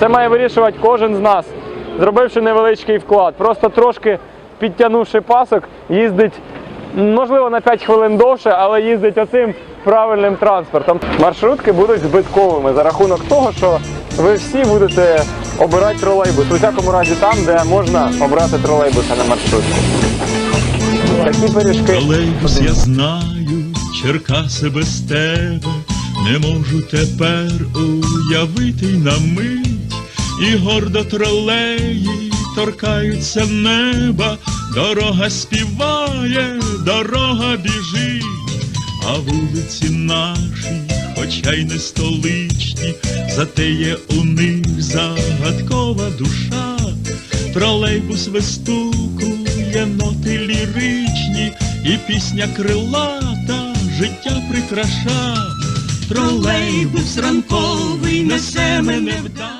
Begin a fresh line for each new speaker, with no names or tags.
Це має вирішувати кожен з нас, зробивши невеличкий вклад. Просто трошки підтягнувши пасок, їздить, можливо, на 5 хвилин довше, але їздить оцим правильним транспортом. Маршрутки будуть збитковими за рахунок того, що ви всі будете обирати тролейбус. У всякому разі там, де можна обрати тролейбус, а не маршрутку. Такі пиріжки.
Тролейбус я знаю, Черкаси без тебе, не можу тепер уявити й на мить, і гордо тролеї торкаються неба, дорога співає, дорога біжить, а вулиці наші, хоча й не столичні, зате є у них загадкова душа, тролейбус вистукує ноти ліричні, і пісня крилата життя прикраша. Тролейбус ранковий несе мене вдаль.